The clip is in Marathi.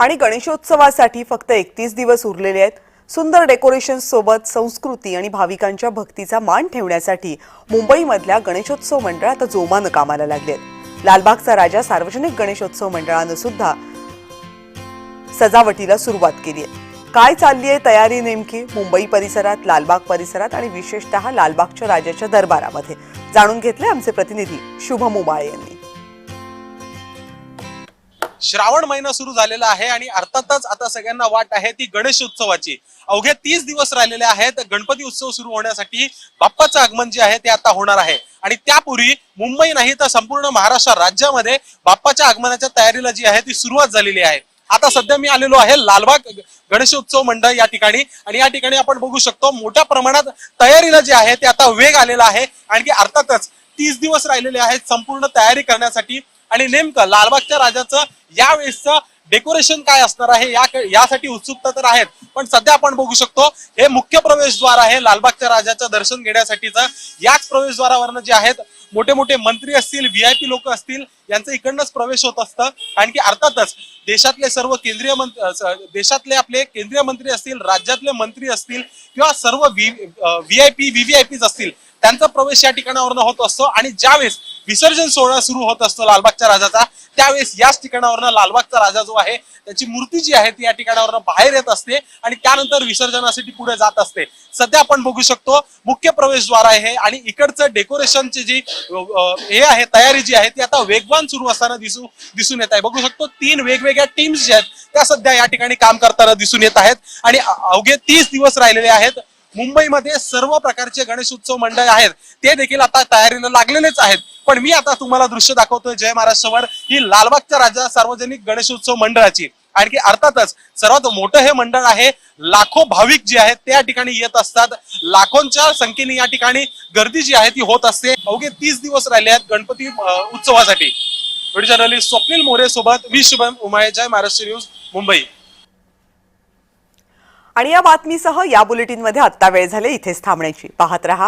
आणि गणेशोत्सवासाठी फक्त एकतीस दिवस उरलेले आहेत. सुंदर डेकोरेशन सोबत संस्कृती आणि भाविकांच्या भक्तीचा मान ठेवण्यासाठी मुंबईमधल्या गणेशोत्सव मंडळ आता जोमानं कामाला लागले आहेत. लालबागचा राजा सार्वजनिक गणेशोत्सव मंडळानं सुद्धा सजावटीला सुरुवात केली आहे. काय चालली आहे तयारी नेमकी? मुंबई परिसरात लालबाग परिसरात आणि विशेषतः लालबागच्या राजाच्या दरबारामध्ये. जाणून घेतले आमचे प्रतिनिधी शुभम उबाळे यांनी. श्रावण महिना सुरू झालेला आहे आणि अर्थातच आता सगळ्यांना वाट आहे ती गणेश उत्सवाची. अवघे तीस दिवस राहिलेले आहेत. गणपती उत्सव सुरू होण्यासाठी बाप्पाचं आगमन जे आहे ते आता होणार आहे. आणि त्यापूर्वी मुंबई नाही तर संपूर्ण महाराष्ट्र राज्यामध्ये बाप्पाच्या आगमनाच्या तयारीला जी आहे ती सुरुवात झालेली आहे. आता सध्या मी आलेलो आहे लालबाग गणेशोत्सव मंडळ या ठिकाणी. आणि या ठिकाणी आपण बघू शकतो मोठ्या प्रमाणात तयारीला जे आहे ते आता वेग आलेला आहे. आणखी अर्थातच तीस दिवस राहिलेले आहेत संपूर्ण तयारी करण्यासाठी. आणि नेमकं लालबागच्या राजाचं यावेळेसचं डेकोरेशन काय असणार आहे? या यासाठी उत्सुकता तर आहेत पण सध्या आपण बघू शकतो हे मुख्य प्रवेशद्वार आहे लालबागच्या राजाचं दर्शन घेण्यासाठीचं. याच प्रवेशद्वारावरनं जे आहेत मोठे मोठे मंत्री असतील व्हीआयपी लोक असतील यांचं इकडनंच प्रवेश होत असतं. की अर्थातच देशातले सर्व केंद्रीय मंत्री देशातले आपले केंद्रीय मंत्री असतील राज्यातले मंत्री असतील किंवा सर्व व्ही आय पी व्हीव्हीआयपीज असतील त्यांचा प्रवेश या ठिकाणावरनं होत असतो. आणि ज्यावेळेस विसर्जन सोहळा सुरू होत असतो लालबागच्या राजाचा. त्यावेळेस याच ठिकाणावरनं लालबागचा राजा जो आहे त्याची मूर्ती जी आहे ती या ठिकाणावरनं बाहेर येत असते आणि त्यानंतर विसर्जनासाठी पुढे जात असते. सध्या आपण बघू शकतो मुख्य प्रवेशद्वार आहे आणि इकडचं डेकोरेशनची जी हे आहे तयारी जी आहे ती आता वेगवान सुरू असताना दिसू दिसून येत आहे. बघू शकतो तीन वेगवेगळ्या टीम्स ज्या आहेत त्या सध्या या ठिकाणी काम करताना दिसून येत आहेत. आणि अवघे तीस दिवस राहिलेले आहेत. मुंबईमध्ये सर्व प्रकारचे गणेश उत्सव मंडळ आहेत. ते देखील आता तयारीला लागलेलेच आहेत. पण मी आता तुम्हाला दृश्य दाखवतोय जय महाराष्ट्रवर ही लालबागच्या राजा सार्वजनिक गणेशोत्सव मंडळाची. आणखी अर्थातच सर्वात मोठं हे मंडळ आहे लाखो भाविक जे आहेत त्या ठिकाणी येत असतात. लाखोंच्या संख्येने या ठिकाणी गर्दी जी आहे ती होत असते. अवघे तीस दिवस राहिले आहेत गणपती उत्सवासाठी. व्हिडिओ जर्नलिस्ट स्वप्नील मोरे सोबत मी शुभम उमाय जय महाराष्ट्र न्यूज मुंबई. आणि या बातमीसह या बुलेटिनमध्ये आत्ता वेळ झाले. इथेच थांबण्याची. पाहत रहा.